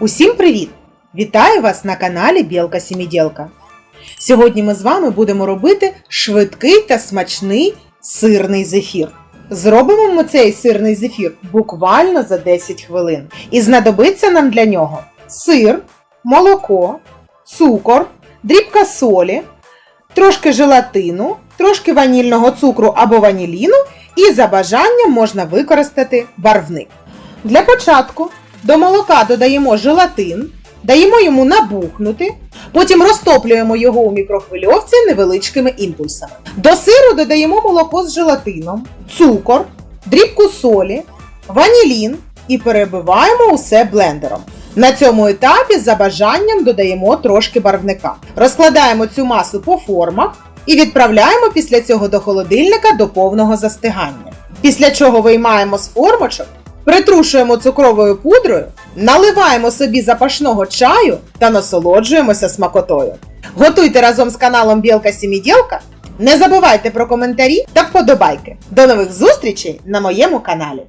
Усім привіт! Вітаю вас на каналі Білка Сімідєлка. Сьогодні ми з вами будемо робити швидкий та смачний сирний зефір. Зробимо ми цей сирний зефір буквально за 10 хвилин. І знадобиться нам для нього сир, молоко, цукор, дрібка солі, трошки желатину, трошки ванільного цукру або ваніліну, і за бажанням можна використати барвник. Для початку до молока додаємо желатин, даємо йому набухнути, потім розтоплюємо його у мікрохвильовці невеличкими імпульсами. До сиру додаємо молоко з желатином, цукор, дрібку солі, ванілін і перебиваємо усе блендером. На цьому етапі за бажанням додаємо трошки барвника. Розкладаємо цю масу по формах і відправляємо після цього до холодильника до повного застигання. Після чого виймаємо з формочок, притрушуємо цукровою пудрою, наливаємо собі запашного чаю та насолоджуємося смакотою. Готуйте разом з каналом Білка Сімідєлка. Не забувайте про коментарі та вподобайки. До нових зустрічей на моєму каналі.